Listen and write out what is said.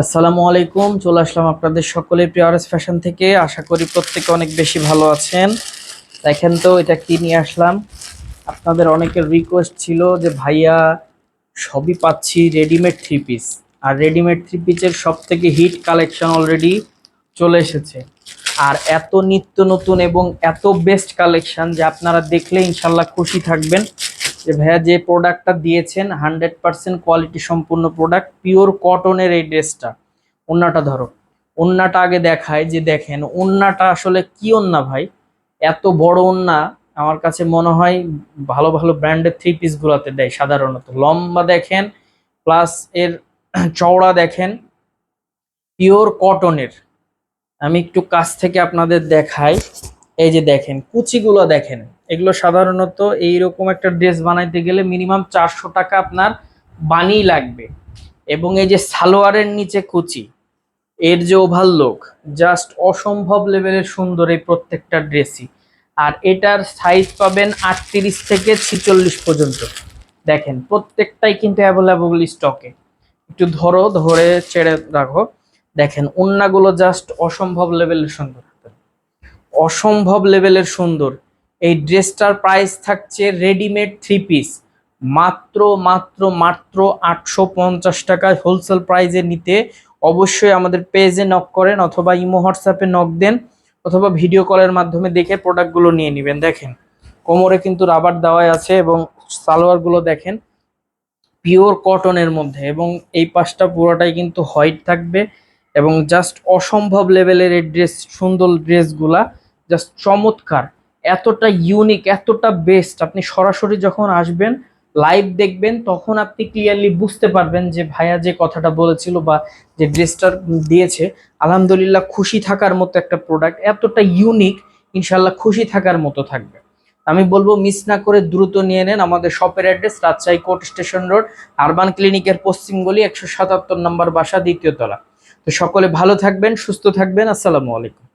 আসসালামু আলাইকুম, চলে আসলাম আপনাদের সকলের প্রিয়ারেস ফ্যাশন থেকে। আশা করি প্রত্যেকে অনেক বেশি ভালো আছেন। দেখেন তো, এটা কি নিয়ে আসলাম? আপনাদের অনেকের রিকোয়েস্ট ছিল যে, ভাইয়া, সবই পাচ্ছি রেডিমেড থ্রি পিস আর রেডিমেড থ্রি পিসের সব থেকে হিট কালেকশন অলরেডি চলে এসেছে। আর এত নিত্য নতুন এবং এত বেস্ট কালেকশন যে, আপনারা দেখলে ইনশাল্লাহ খুশি থাকবেন। যে ভাইয়া যে প্রোডাক্টটা দিয়েছেন, হান্ড্রেড পার্সেন্ট কোয়ালিটি সম্পূর্ণ প্রোডাক্ট, পিওর কটনের এই ড্রেসটা। ওন্নাটা ধরো। ওন্নাটা আগে দেখায় যে দেখেন, ওন্নাটা আসলে কি ওন্না ভাই? এত বড় ওন্না আমার কাছে মনে হয় ভালো ভালো ব্র্যান্ডের থ্রি পিসগুলোতে দেয় সাধারণত। লম্বা দেখেন প্লাস এর চওড়া দেখেন, পিওর কটনের। আমি একটু কাছ থেকে আপনাদের দেখাই। এই যে দেখেন, কুচিগুলো দেখেন। এগুলো সাধারণত এইরকম একটা ড্রেস বানাইতে গেলে মিনিমাম চারশো টাকা আপনার বানি লাগবে। এবং এই যে সালোয়ারের নিচে কুচি, এর যে ওভারলোক জাস্ট অসম্ভব লেভেলের সুন্দর এই প্রত্যেকটা ড্রেসই। আর এটার সাইজ পাবেন আটত্রিশ থেকে ছিচল্লিশ পর্যন্ত। দেখেন, প্রত্যেকটাই কিন্তু অ্যাভেলেবল স্টকে একটু ধরো, ধরে ছেড়ে রাখো। দেখেন, ওন্নাগুলো জাস্ট অসম্ভব লেভেলের সুন্দর। অসম্ভব লেভেলের সুন্দর। এই ড্রেসটার প্রাইস থাকছে রেডিমেড থ্রি পিস মাত্র মাত্র মাত্র আটশো পঞ্চাশ টাকায় হোলসেল প্রাইজে নিতে অবশ্যই আমাদের পেজে নক করেন অথবা ইমো হোয়াটসঅ্যাপে নক দেন অথবা ভিডিও কলের মাধ্যমে দেখে প্রোডাক্টগুলো নিয়ে নেবেন। দেখেন, কোমরে কিন্তু রাবার দেওয়াই আছে এবং সালোয়ারগুলো দেখেন পিওর কটনের মধ্যে এবং এই পাশটা পুরোটাই কিন্তু হোয়াইট থাকবে এবং জাস্ট অসম্ভব লেভেলের এই ড্রেস সুন্দর ড্রেসগুলা জাস্ট চমৎকার, এতটা ইউনিক এতটা বেস্ট আপনি সরাসরি যখন আসবেন লাইভ দেখবেন, তখন আপনি ক্লিয়ারলি বুঝতে পারবেন যে ভাইয়া যে কথাটা বলেছিল বা যে ড্রেসটা দিয়েছে, আলহামদুলিল্লাহ খুশি থাকার মতো একটা প্রোডাক্ট এতটা ইউনিক ইনশাল্লাহ খুশি থাকার মতো থাকবে। আমি বলব মিস না করে দ্রুত নিয়ে নেন আমাদের শপের address Rajshahi court station road urban ক্লিনিকের পশ্চিম গলি, একশো সাতাত্তর নম্বর বাসা, দ্বিতীয় তলা। তো সকলে ভালো থাকবেন, সুস্থ থাকবেন, আসসালামু আলাইকুম।